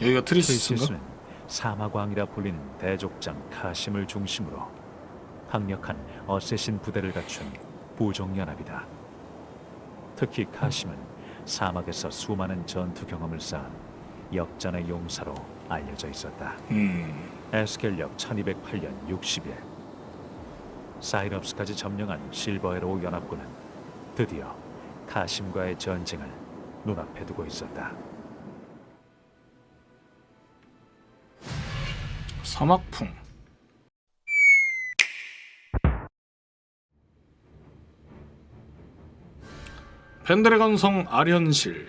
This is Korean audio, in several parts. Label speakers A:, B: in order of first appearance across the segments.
A: 여기가 트리시스인가?
B: 트리시스는 사마광이라 불리는 대족장 카심을 중심으로 강력한 어쌔신 부대를 갖춘 부족연합이다. 특히 카심은 사막에서 수많은 전투 경험을 쌓은 역전의 용사로 알려져 있었다.
A: 음,
B: 에스겔력 1208년 60일 사이럽스까지 점령한 실버에로 연합군은 드디어 카심과의 전쟁을 눈앞에 두고 있었다.
A: 사막풍. 펜드래곤 성 아련실.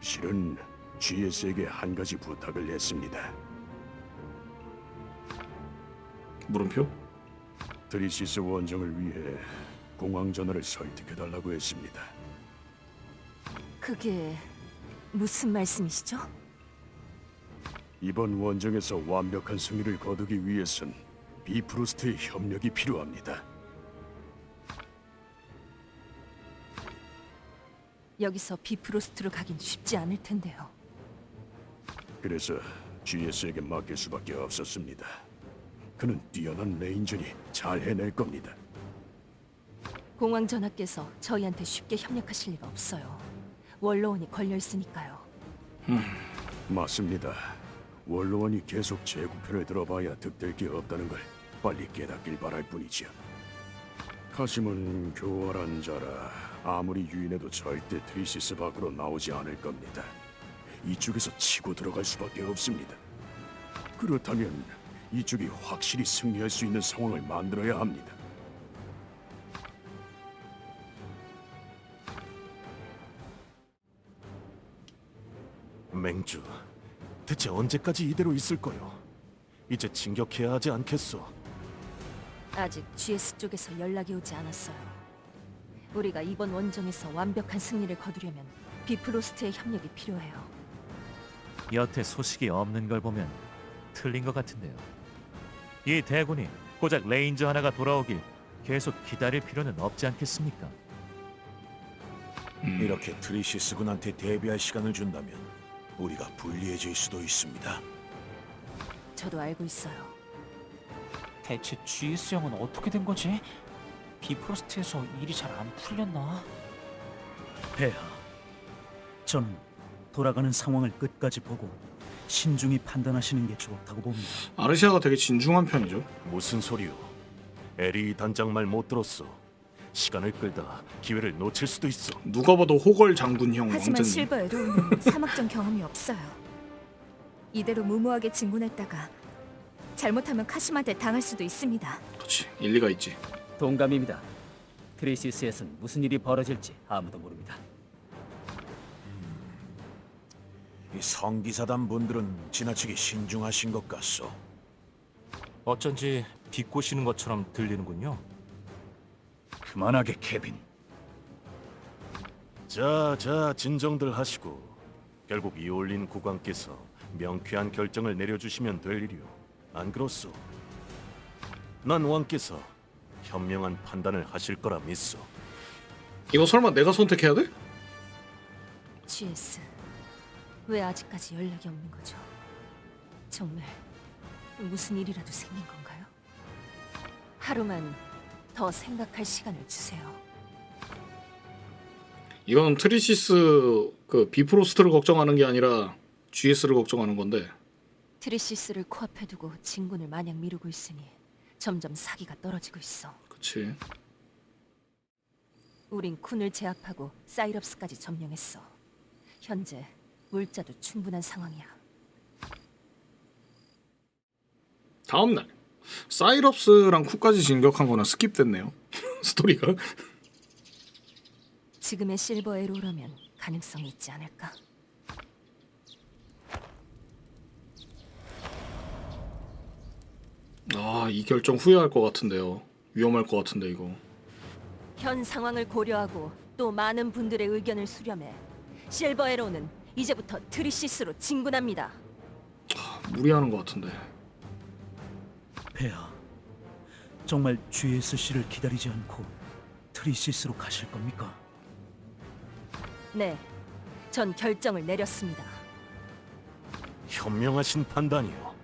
C: 실은 GS에게 한 가지 부탁을 했습니다.
A: 물음표?
C: 드리시스 원정을 위해 공황 전화를 설득해 달라고 했습니다.
D: 그게 무슨 말씀이시죠?
C: 이번 원정에서 완벽한 승리를 거두기 위해선 비프로스트의 협력이 필요합니다.
D: 여기서 비프로스트로 가긴 쉽지 않을 텐데요.
C: 그래서 GS에게 맡길 수밖에 없었습니다. 그는 뛰어난 레인저니 잘 해낼 겁니다.
D: 공황 전하께서 저희한테 쉽게 협력하실 리가 없어요. 원로원이 걸려 있으니까요.
C: 맞습니다. 원로원이 계속 제국편을 들어봐야 득될 게 없다는 걸 빨리 깨닫길 바랄 뿐이지요. 카심은 교활한 자라 아무리 유인해도 절대 트리시스 밖으로 나오지 않을 겁니다. 이쪽에서 치고 들어갈 수밖에 없습니다. 그렇다면 이쪽이 확실히 승리할 수 있는 상황을 만들어야 합니다.
E: 맹주, 대체 언제까지 이대로 있을 거요? 이제 진격해야 하지 않겠소?
D: 아직 GS 쪽에서 연락이 오지 않았어요. 우리가 이번 원정에서 완벽한 승리를 거두려면 비프로스트의 협력이 필요해요.
B: 여태 소식이 없는 걸 보면 틀린 것 같은데요. 이 대군이 고작 레인저 하나가 돌아오길 계속 기다릴 필요는 없지 않겠습니까?
E: 이렇게 트리시스 군한테 대비할 시간을 준다면 우리가 불리해질 수도 있습니다.
D: 저도 알고 있어요.
F: 대체 GS 형은 어떻게 된 거지? 비프로스트에서 일이 잘 안 풀렸나?
G: 폐하, 저는 돌아가는 상황을 끝까지 보고 신중히 판단하시는 게 좋다고 봅니다.
A: 아르시아가 되게 진중한 편이죠.
E: 무슨 소리요? 에리 단장 말 못 들었어. 시간을 끌다 기회를 놓칠 수도 있어.
A: 누가 봐도 호걸 장군형
H: 하지만
A: 왕자님.
H: 실버 에도우는 사막전 경험이 없어요. 이대로 무모하게 진군했다가 잘못하면 카시마한테 당할 수도 있습니다.
A: 그렇지. 일리가 있지.
G: 동감입니다. 트리시스에선 무슨 일이 벌어질지 아무도 모릅니다.
E: 이 성기사단 분들은 지나치게 신중하신 것 같소.
I: 어쩐지 비꼬시는 것처럼 들리는군요.
G: 그만하게 케빈.
E: 자, 자, 진정들 하시고 결국 이올린 국왕께서 명쾌한 결정을 내려주시면 될 일이오. 안 그렇소? 난 왕께서 현명한 판단을 하실 거라 믿소.
A: 이거 설마 내가 선택해야 돼?
D: GS 왜 아직까지 연락이 없는 거죠? 정말 무슨 일이라도 생긴 건가요? 하루만 더 생각할 시간을 주세요.
A: 이건 트리시스 그 비프로스트를 걱정하는 게 아니라 GS를 걱정하는 건데.
D: 트리시스를 코앞에 두고 진군을 마냥 미루고 있으니 점점 사기가 떨어지고 있어.
A: 그치.
D: 우린 쿤을 제압하고 사이럽스까지 점령했어. 현재 물자도 충분한 상황이야.
A: 다음 날 사이럽스랑 쿠까지 진격한 거는 스킵됐네요. 스토리가.
D: 지금의 실버 에로라면 가능성이 있지 않을까?
A: 아, 이 결정 후회할 것 같은데요. 위험할 것 같은데 이거.
D: 현 상황을 고려하고 또 많은 분들의 의견을 수렴해 실버 에로는 이제부터 트리시스로 진군합니다.
A: 무리하는 것 같은데.
G: 폐하, 정말 GSC를 기다리지 않고 트리시스로 가실 겁니까?
D: 네, 전 결정을 내렸습니다.
E: 현명하신 판단이요.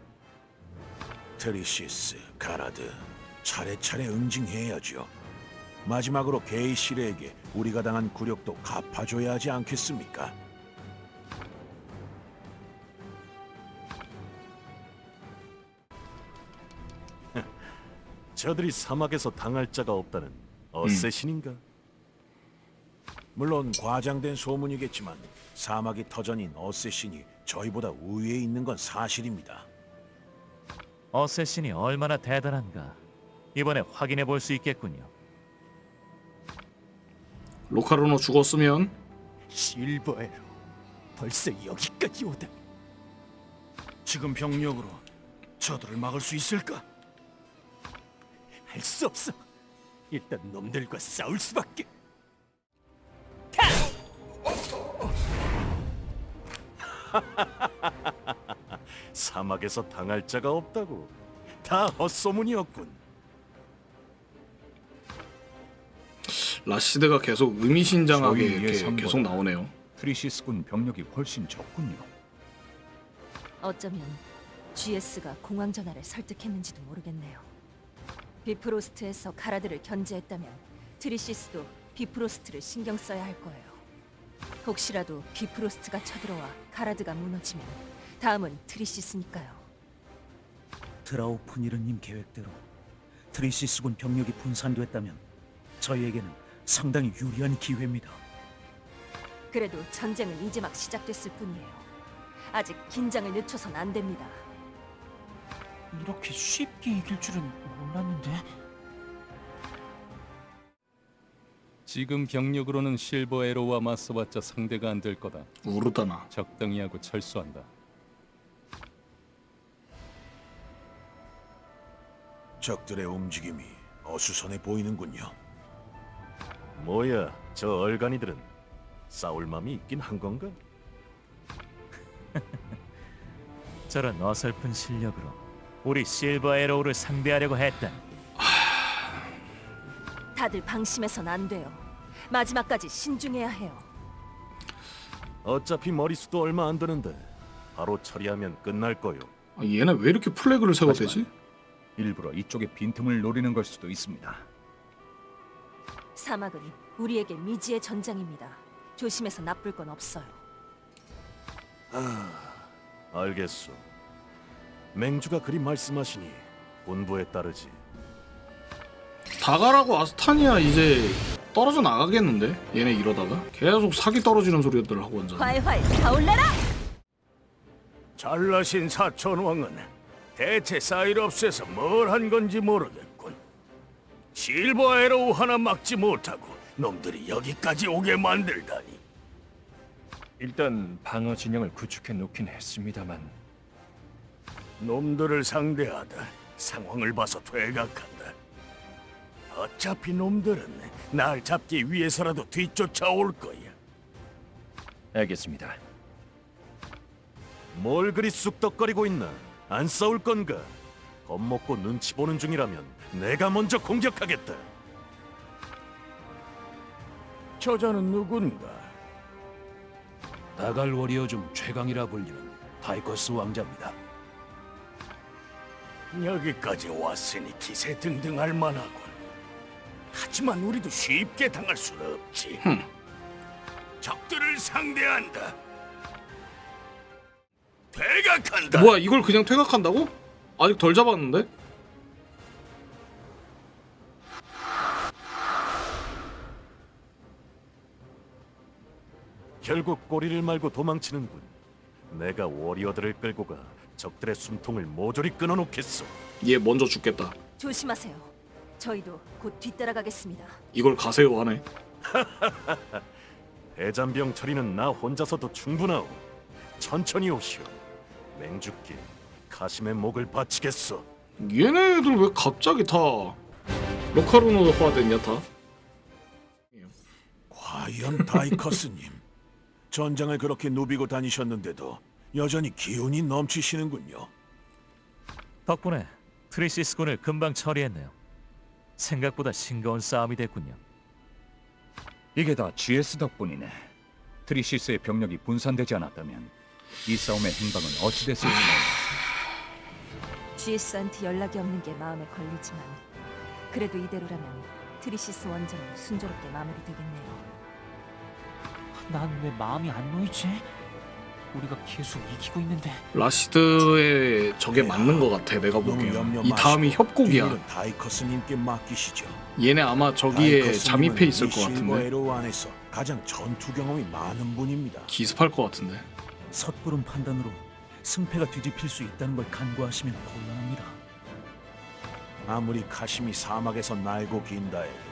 J: 트리시스, 가라드, 차례차례 응징해야죠. 마지막으로 게이시르에게 우리가 당한 굴욕도 갚아줘야 하지 않겠습니까?
E: 저들이 사막에서 당할 자가 없다는 어쌔신인가?
J: 물론 과장된 소문이겠지만 사막이 터전인 어쌔신이 저희보다 우위에 있는 건 사실입니다.
I: 어쌔신이 얼마나 대단한가 이번에 확인해 볼 수 있겠군요.
A: 로카르노 죽었으면
J: 실버에로 벌써 여기까지 오다. 지금 병력으로 저들을 막을 수 있을까? 할 수 없어. 일단 놈들과 싸울 수밖에.
E: 사막에서 당할 자가 없다고. 다 헛소문이었군.
A: 라시드가 계속 의미심장하게 이렇게. 계속 나오네요.
K: 트리시스군 병력이 훨씬 적군요.
D: 어쩌면 GS가 공황 전화를 설득했는지도 모르겠네요. 비프로스트에서 카라드를 견제했다면 트리시스도 비프로스트를 신경 써야 할 거예요. 혹시라도 비프로스트가 쳐들어와 카라드가 무너지면 다음은 트리시스니까요.
G: 드라우프니르님 계획대로 트리시스군 병력이 분산됐다면 저희에게는 상당히 유리한 기회입니다.
D: 그래도 전쟁은 이제 막 시작됐을 뿐이에요. 아직 긴장을 늦춰선 안 됩니다.
F: 이렇게 쉽게 이길 줄은 몰랐는데.
K: 지금 병력으로는 실버 에로와 맞서봤자 상대가 안 될 거다.
A: 우르다나.
K: 적당히 하고 철수한다.
J: 적들의 움직임이 어수선해 보이는군요.
E: 뭐야, 저 얼간이들은 싸울 맘이 있긴 한 건가?
I: 저런 어설픈 실력으로 우리 실버 에로우를 상대하려고 했다.
D: 다들 방심해선 안 돼요. 마지막까지 신중해야 해요.
E: 어차피 머리수도 얼마 안 드는데 바로 처리하면 끝날 거요.
A: 아, 얘네 왜 이렇게 플래그를 세워대지?
K: 일부러 이쪽에 빈틈을 노리는 걸 수도 있습니다.
D: 사막은 우리에게 미지의 전장입니다. 조심해서 나쁠 건 없어요.
E: 알겠소. 맹주가 그리 말씀하시니 본부에 따르지.
A: 다가라고 아스타니아 이제 떨어져 나가겠는데? 얘네 이러다가 계속 사기 떨어지는 소리들 하고 앉아.
D: 활활 타올라라!
J: 잘나신 사천왕은 대체 사이럽스에서 뭘 한 건지 모르겠군. 실버 에로우 하나 막지 못하고 놈들이 여기까지 오게 만들다니.
L: 일단 방어 진영을 구축해 놓긴 했습니다만
J: 놈들을 상대하다 상황을 봐서 퇴각한다. 어차피 놈들은 날 잡기 위해서라도 뒤쫓아올 거야.
L: 알겠습니다.
E: 뭘 그리 쑥덕거리고 있나? 안 싸울 건가? 겁먹고 눈치 보는 중이라면 내가 먼저 공격하겠다.
J: 저자는 누군가?
L: 다갈 워리어 중 최강이라 불리는 다이커스 왕자입니다.
J: 여기까지 왔으니 기세 등등할 만하군. 하지만 우리도 쉽게 당할 수는 없지. 적들을 상대한다. 퇴각한다.
A: 뭐야 이걸 그냥 퇴각한다고? 아직 덜 잡았는데?
E: 결국 꼬리를 말고 도망치는군. 내가 워리어들을 끌고 가 적들의 숨통을 모조리 끊어놓겠소.
A: 얘 먼저 죽겠다.
D: 조심하세요. 저희도 곧 뒤따라가겠습니다.
A: 이걸 가세요 하네.
E: 대잔병 처리는 나 혼자서도 충분하오. 천천히 오시오. 맹죽기 가심의 목을 바치겠소.
A: 얘네들 왜 갑자기 다 로카르노 화 됐냐 다?
J: 과연 다이커스님 전장을 그렇게 누비고 다니셨는데도 여전히 기운이 넘치시는군요.
I: 덕분에 트리시스군을 금방 처리했네요. 생각보다 싱거운 싸움이 됐군요.
K: 이게 다 GS 덕분이네.
L: 트리시스의 병력이 분산되지 않았다면 이 싸움의 행방은 어찌 됐을지 몰라.
D: GS한테 연락이 없는 게 마음에 걸리지만 그래도 이대로라면 트리시스 원정은 순조롭게 마무리되겠네요.
F: 난 왜 마음이 안 놓이지? 우리가 계속 이기고 있는데
A: 라시드의 저게 맞는 것 같아 내가 보기엔 이 다음이 협곡이야
J: 다이커스님께 맡기시죠.
A: 얘네 아마 저기에
J: 다이커스님은
A: 잠입해 있을
J: 이
A: 것
J: 실버
A: 같은데
J: 에로 안에서 가장 전투 경험이 많은 분입니다.
A: 기습할 것 같은데
B: 섣부른 판단으로 승패가 뒤집힐 수 있다는 걸 간과하시면 곤란합니다.
J: 아무리 카심이 사막에서 날고 긴다 해도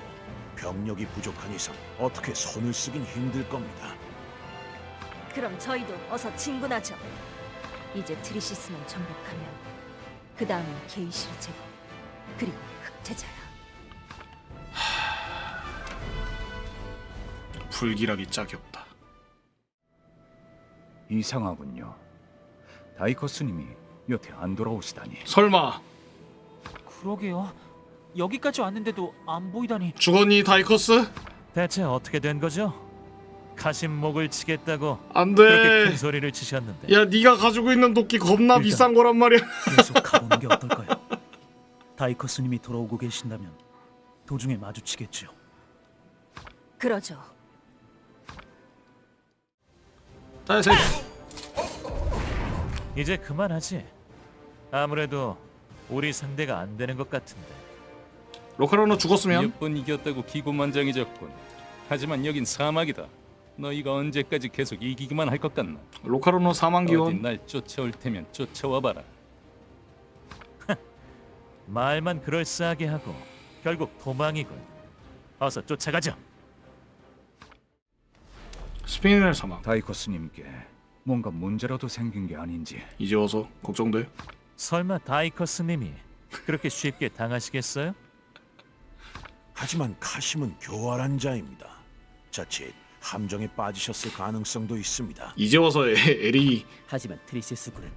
J: 병력이 부족한 이상 어떻게 손을 쓰긴 힘들 겁니다.
D: 그럼 저희도 어서 진군하죠. 이제 트리시스만 정복하면 그 다음은 게이시르 제거 그리고 흑태자야.
A: 불길하기 짝이 없다
L: 이상하군요. 다이커스님이 여태 안 돌아오시다니.
A: 설마
F: 그러게요. 여기까지 왔는데도 안 보이다니
A: 죽었니 다이커스?
I: 대체 어떻게 된 거죠? 가심 목을 치겠다고 그렇게
A: 안돼
I: 큰 소리를 치셨는데
A: 야 네가 가지고 있는 도끼 겁나 비싼 거란 말이야
B: 계속 가보는 게 어떨까요? 다이커 스님이 돌아오고 계신다면 도중에 마주치겠죠.
D: 그러죠.
A: 자 세.
I: 이제 그만하지. 아무래도 우리 상대가 안 되는 것 같은데.
A: 로카로너 죽었으면
K: 몇 번 이겼다고 기고만장해졌군. 하지만 여긴 사막이다. 너희가 언제까지 계속 이기기만 할 것 같나?
A: 로카로너 사망
K: 어디
A: 기원
K: 날 쫓아올 테면 쫓아와 봐라.
I: 말만 그럴싸하게 하고 결국 도망이군. 어서 쫓아가죠.
A: 스피넬 사망
L: 다이커스님께 뭔가 문제라도 생긴 게 아닌지
A: 이제 와서 걱정돼
I: 설마 다이커스님이 그렇게 쉽게 당하시겠어요?
J: 하지만 카심은 교활한 자입니다. 자칫 함정에 빠지셨을 가능성도 있습니다.
A: 이제 와서 에, 엘이
G: 하지만 트리시스 군은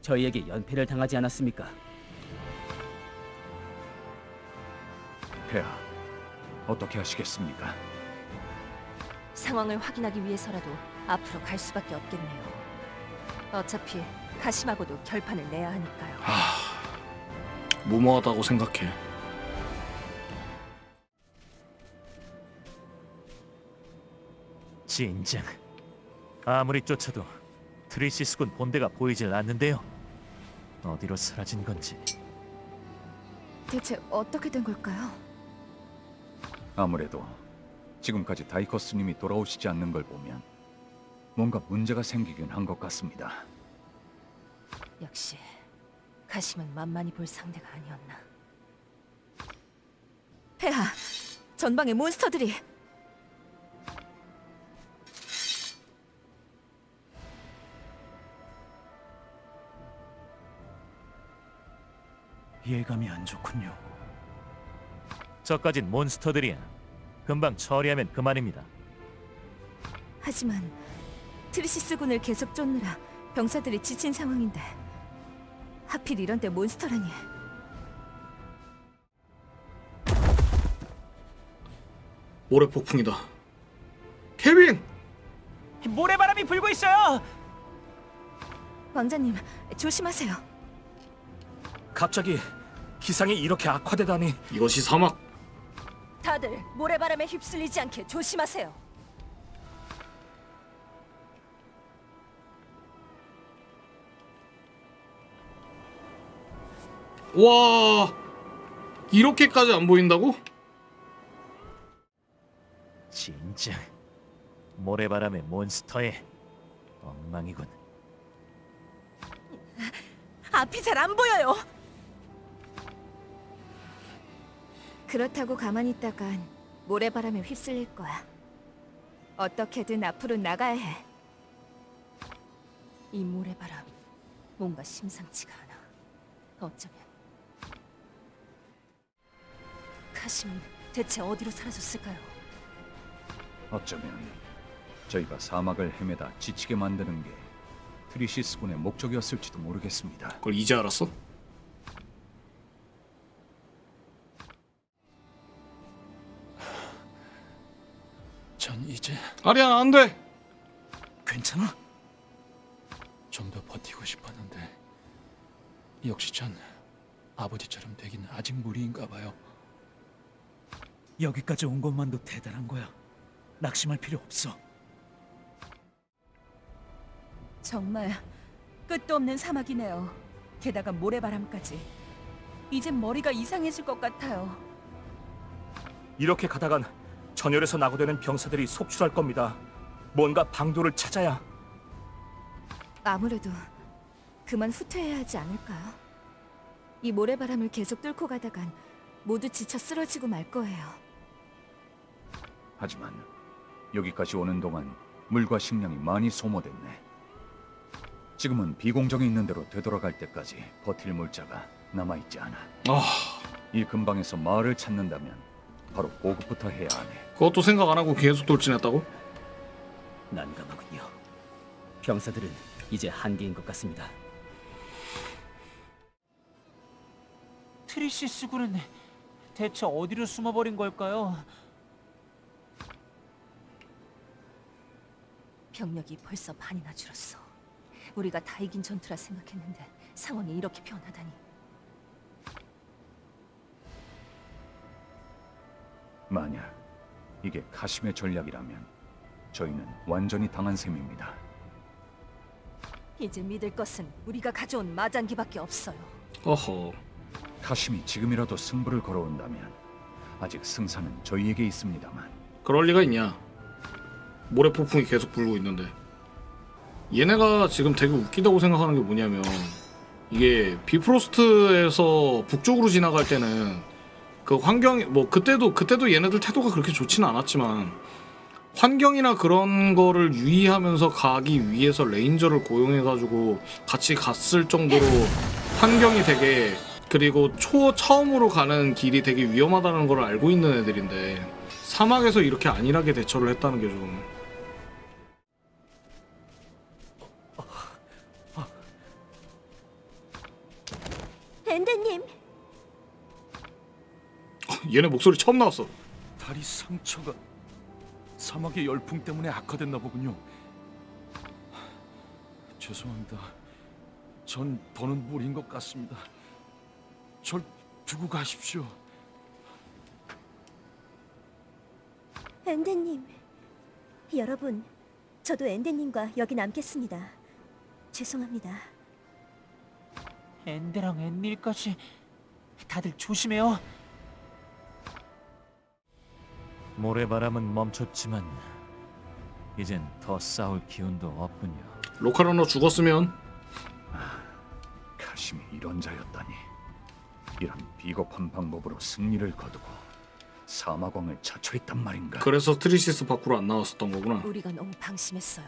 G: 저희에게 연패를 당하지 않았습니까?
L: 폐하 어떻게 하시겠습니까?
D: 상황을 확인하기 위해서라도 앞으로 갈 수밖에 없겠네요. 어차피 가심하고도 결판을 내야 하니까요.
A: 무모하다고 생각해
I: 진작 아무리 쫓아도 트리시스군 본대가 보이질 않는데요. 어디로 사라진 건지.
H: 대체 어떻게 된 걸까요?
L: 아무래도 지금까지 다이커스님이 돌아오시지 않는 걸 보면 뭔가 문제가 생기긴 한 것 같습니다.
D: 역시 가심은 만만히 볼 상대가 아니었나.
H: 폐하, 전방에 몬스터들이
B: 예감이 안 좋군요.
I: 저까진 몬스터들이야. 금방 처리하면 그만입니다.
H: 하지만 트리시스 군을 계속 쫓느라 병사들이 지친 상황인데 하필 이런 때 몬스터라니
A: 모래 폭풍이다 케빈
F: 모래바람이 불고 있어요.
H: 왕자님 조심하세요.
B: 갑자기 기상이 이렇게 악화되다니
A: 이것이 사막
D: 다들 모래바람에 휩쓸리지 않게 조심하세요.
A: 와 이렇게까지 안 보인다고?
I: 진짜 모래바람의 몬스터에 엉망이군.
H: 앞이 잘 안 보여요. 그렇다고 가만히 있다간 모래바람에 휩쓸릴 거야. 어떻게든 앞으로 나가야 해.
D: 이 모래바람 뭔가 심상치가 않아. 어쩌면 가심은 대체 어디로 사라졌을까요?
L: 어쩌면 저희가 사막을 헤매다 지치게 만드는 게 트리시스 군의 목적이었을지도 모르겠습니다.
A: 그걸 이제 알았어?
K: 전 이제
A: 아리야 안 돼
M: 괜찮아?
N: 좀 더 버티고 싶었는데 역시 전 아버지처럼 되긴 아직 무리인가 봐요.
M: 여기까지 온 것만도 대단한 거야. 낙심할 필요 없어.
D: 정말 끝도 없는 사막이네요. 게다가 모래바람까지. 이젠 머리가 이상해질 것 같아요.
O: 이렇게 가다간 전열에서 낙오되는 병사들이 속출할 겁니다. 뭔가 방도를 찾아야
H: 아무래도 그만 후퇴해야 하지 않을까요? 이 모래바람을 계속 뚫고 가다간 모두 지쳐 쓰러지고 말 거예요.
L: 하지만 여기까지 오는 동안 물과 식량이 많이 소모됐네. 지금은 비공정이 있는 대로 되돌아갈 때까지 버틸 물자가 남아있지 않아.
A: 아
L: 이 근방에서 마을을 찾는다면 바로 보급부터 해야 하네.
A: 그것도 생각 안 하고 계속 돌진했다고?
P: 난감하군요. 병사들은 이제 한계인 것 같습니다.
F: 트리시스 군은 대체 어디로 숨어버린 걸까요?
D: 병력이 벌써 반이나 줄었어. 우리가 다 이긴 전투라 생각했는데 상황이 이렇게 변하다니.
L: 만약 이게 카심의 전략이라면 저희는 완전히 당한 셈입니다.
D: 이제 믿을 것은 우리가 가져온 마장기밖에 없어요.
A: 어허
L: 카심이 지금이라도 승부를 걸어온다면 아직 승산은 저희에게 있습니다만
A: 그럴 리가 있냐 모래 폭풍이 계속 불고 있는데 얘네가 지금 되게 웃기다고 생각하는 게 뭐냐면 이게 비프로스트에서 북쪽으로 지나갈 때는 그 환경이 뭐 그때도 그때도 얘네들 태도가 그렇게 좋지는 않았지만 환경이나 그런 거를 유의하면서 가기 위해서 레인저를 고용해가지고 같이 갔을 정도로 환경이 되게 그리고 초 처음으로 가는 길이 되게 위험하다는 걸 알고 있는 애들인데 사막에서 이렇게 안일하게 대처를 했다는 게 좀.
H: 앤데님,
A: 얘네 목소리 처음 나왔어.
E: 다리 상처가 사막의 열풍 때문에 악화됐나 보군요. 죄송합니다. 전 더는 무리인 것 같습니다. 절 두고 가십시오.
H: 앤데님. 여러분, 저도 앤데님과 여기 남겠습니다. 죄송합니다.
F: 앤데랑 앤닐까지 다들 조심해요.
I: 모래바람은 멈췄지만 이젠 더 싸울 기운도 없군요.
A: 로카르너 죽었으면
L: 카심이 이런 자였다니 이런 비겁한 방법으로 승리를 거두고 사마광을 자초했단 말인가
A: 그래서 트리시스 밖으로 안 나왔었던 거구나.
D: 우리가 너무 방심했어요.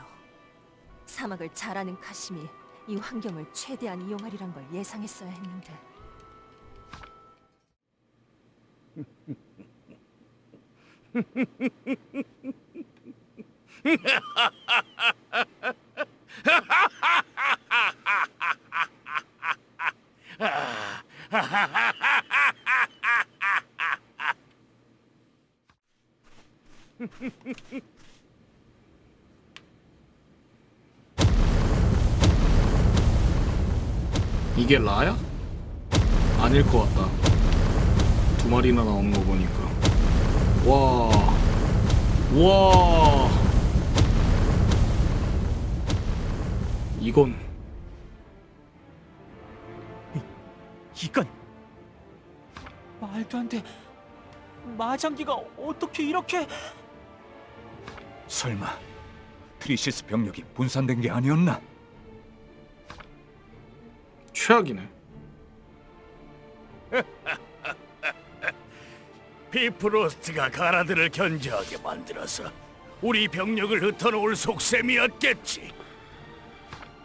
D: 사막을 잘 아는 카심이 이 환경을 최대한 이용하리란 걸 예상했어야 했는데
A: Ha ha ha ha!
F: 마장기가 어떻게 이렇게...
L: 설마 트리시스 병력이 분산된 게 아니었나?
A: 최악이네.
E: 비프로스트가 가라드를 견제하게 만들어서 우리 병력을 흩어놓을 속셈이었겠지.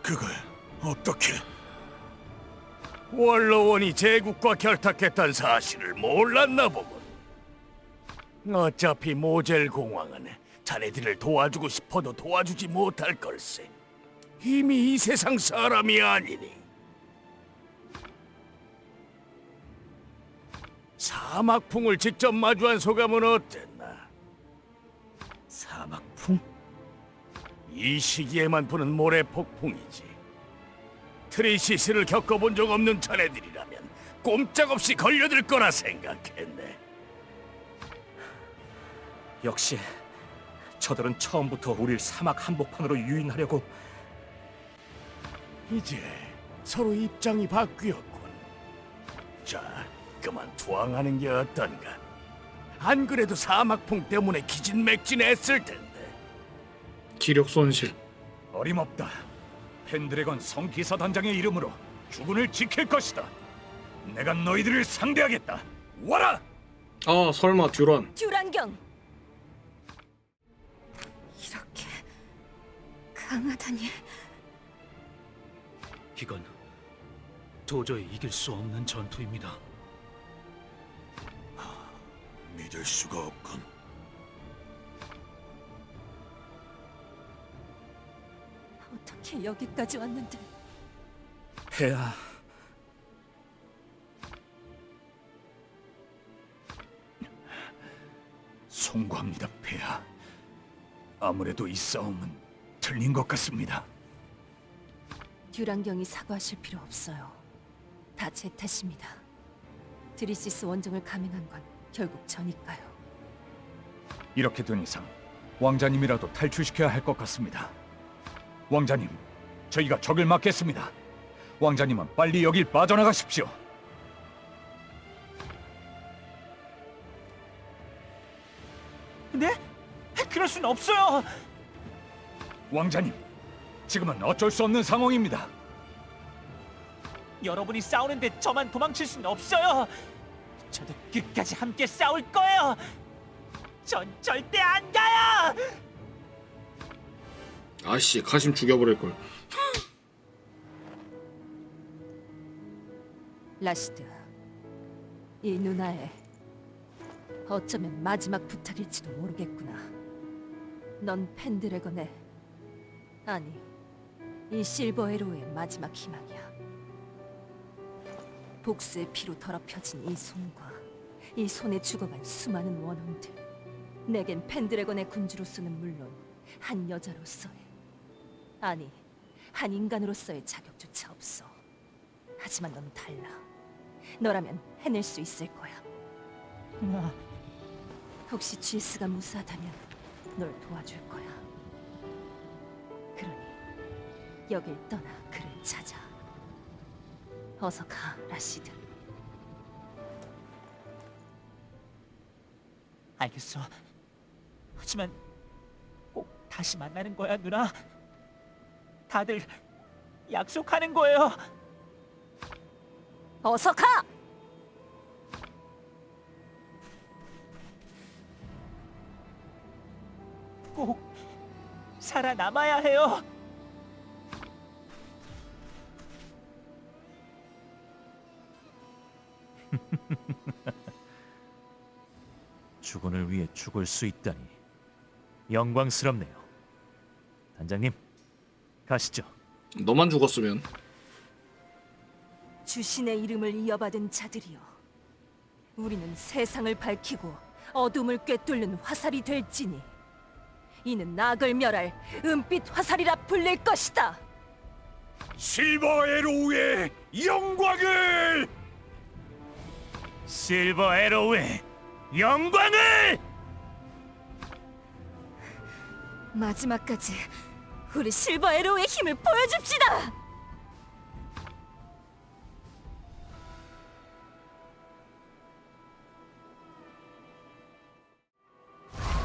E: 그걸 어떻게? 원로원이 제국과 결탁했던 사실을 몰랐나 보군. 어차피 모젤 공왕은 자네들을 도와주고 싶어도 도와주지 못할 걸세. 이미 이 세상 사람이 아니니. 사막풍을 직접 마주한 소감은 어땠나?
P: 사막풍?
E: 이 시기에만 부는 모래 폭풍이지. 트리시스를 겪어본 적 없는 자네들이라면 꼼짝없이 걸려들 거라 생각했네.
O: 역시 저들은 처음부터 우릴 사막 한복판으로 유인하려고
E: 이제 서로 입장이 바뀌었군. 자, 그만 투항하는 게 어떤가? 안 그래도 사막풍 때문에 기진맥진했을 텐데.
A: 기력 손실.
L: 어림없다. 펜드래건 성기사 단장의 이름으로 주군을 지킬 것이다. 내가 너희들을 상대하겠다. 와라!
A: 아 설마 듀란.
D: 듀란경!
H: 강하다니.
J: 이건 도저히 이길 수 없는 전투입니다.
E: 믿을 수가 없군.
D: 어떻게 여기까지 왔는데
O: 폐하
L: 송구합니다, 폐하. 아무래도 이 싸움은 틀린 것 같습니다.
D: 듀란경이 사과하실 필요 없어요. 다 제 탓입니다. 드리시스 원정을 감행한 건 결국 저니까요.
L: 이렇게 된 이상 왕자님이라도 탈출시켜야 할 것 같습니다. 왕자님, 저희가 적을 막겠습니다. 왕자님은 빨리 여길 빠져나가십시오.
F: 네? 그럴 순 없어요.
L: 왕자님, 지금은 어쩔 수 없는 상황입니다.
F: 여러분이 싸우는데 저만 도망칠 순 없어요. 저도 끝까지 함께 싸울 거예요. 전 절대 안 가요.
A: 아씨 가심 죽여버릴 걸.
D: 라시드, 이 누나의 어쩌면 마지막 부탁일지도 모르겠구나. 넌 펜드래건의 아니 이 실버 에로의 마지막 희망이야. 복수의 피로 더럽혀진 이 손과 이 손에 죽어간 수많은 원혼들. 내겐 펜드래건의 군주로서는 물론 한 여자로서의 아니 한 인간으로서의 자격조차 없어. 하지만 넌 달라. 너라면 해낼 수 있을 거야. 혹시 GS가 무사하다면 널 도와줄 거야. 여길 떠나 그를 찾아. 어서 가, 라시드.
F: 알겠어. 하지만 꼭 다시 만나는 거야, 누나. 다들 약속하는 거예요.
D: 어서 가!
F: 꼭 살아남아야 해요.
I: 죽을 수 있다니 영광스럽네요. 단장님, 가시죠.
A: 너만 죽었으면
D: 주신의 이름을 이어받은 자들이여. 우리는 세상을 밝히고 어둠을 꿰뚫는 화살이 될지니 이는 악을 멸할 은빛 화살이라 불릴 것이다.
E: 실버 에로우의 영광을!
I: 실버 에로우의 영광을!
H: 마지막까지 우리 실버 에로의 힘을 보여줍시다.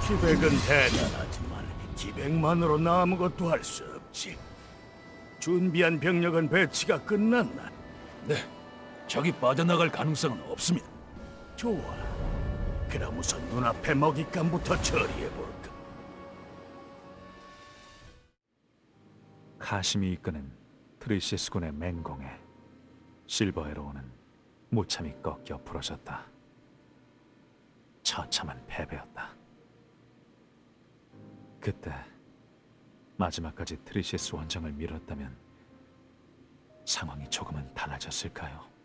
E: 기백은 대단하지만 기백만으로는 아무것도 할 수 없지. 준비한 병력은 배치가 끝났나?
J: 네, 적이 빠져나갈 가능성은 없습니다.
E: 좋아. 그럼 우선 눈앞의 먹잇감부터 처리해볼 까?
B: 카심이 이끄는 트리시스군의 맹공에 실버 에로우는 무참히 꺾여 부러졌다. 처참한 패배였다. 그때 마지막까지 트리시스 원정을 밀었다면 상황이 조금은 달라졌을까요?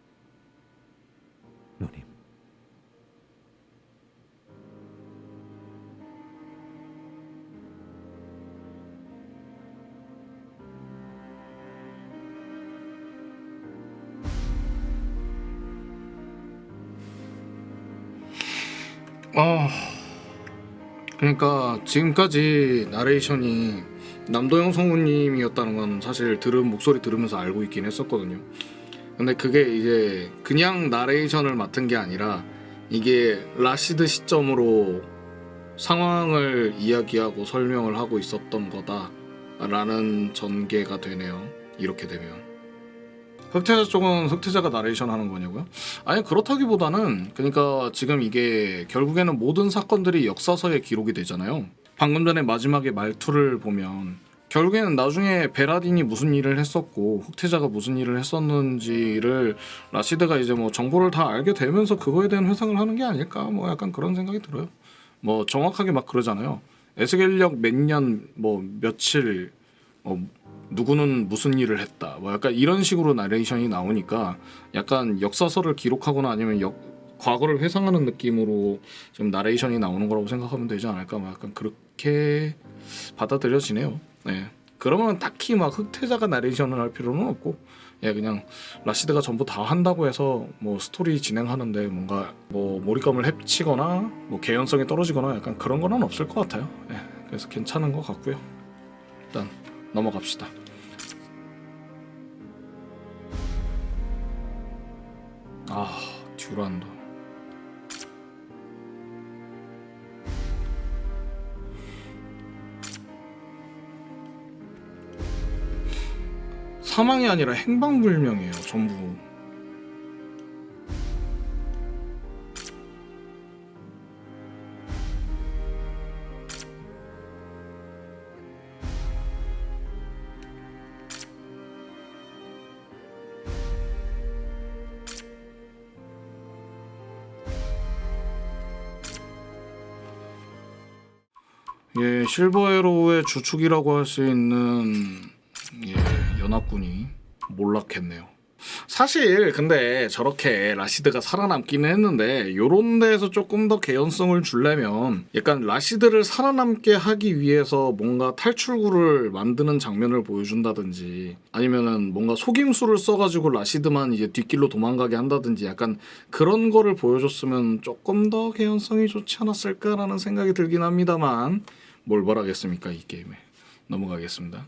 A: 그러니까 지금까지 나레이션이 남도영 성우님이었다는 건 사실 들은 목소리 들으면서 알고 있긴 했었거든요. 근데 그게 이제 그냥 나레이션을 맡은 게 아니라 이게 라시드 시점으로 상황을 이야기하고 설명을 하고 있었던 거다라는 전개가 되네요. 이렇게 되면. 흑태자 쪽은 흑태자가 나레이션 하는 거냐고요? 아니 그렇다기보다는 그러니까 지금 이게 결국에는 모든 사건들이 역사서에 기록이 되잖아요. 방금 전에 마지막에 말투를 보면 결국에는 나중에 베라딘이 무슨 일을 했었고 흑태자가 무슨 일을 했었는지를 라시드가 이제 뭐 정보를 다 알게 되면서 그거에 대한 회상을 하는 게 아닐까 뭐 약간 그런 생각이 들어요. 뭐 정확하게 막 그러잖아요. 에스겔력 몇 년 뭐 며칠 뭐 누구는 무슨 일을 했다. 뭐 약간 이런 식으로 나레이션이 나오니까 약간 역사서를 기록하거나 아니면 역 과거를 회상하는 느낌으로 지금 나레이션이 나오는 거라고 생각하면 되지 않을까? 뭐 약간 그렇게 받아들여지네요. 네. 그러면 딱히 막 흑태자가 나레이션을 할 필요는 없고 예 그냥 라시드가 전부 다 한다고 해서 뭐 스토리 진행하는데 뭔가 뭐 몰입감을 해치거나 뭐 개연성이 떨어지거나 약간 그런 거는 없을 것 같아요. 예. 그래서 괜찮은 것 같고요. 일단 넘어갑시다. 아 듀란도. 사망이 아니라 행방불명이에요 전부 실버 에로의 주축이라고 할 수 있는 예, 연합군이 몰락했네요. 사실 근데 저렇게 라시드가 살아남기는 했는데 요런 데에서 조금 더 개연성을 주려면 약간 라시드를 살아남게 하기 위해서 뭔가 탈출구를 만드는 장면을 보여준다든지 아니면은 뭔가 속임수를 써가지고 라시드만 이제 뒷길로 도망가게 한다든지 약간 그런 거를 보여줬으면 조금 더 개연성이 좋지 않았을까라는 생각이 들긴 합니다만 뭘 바라겠습니까 이 게임에 넘어가겠습니다.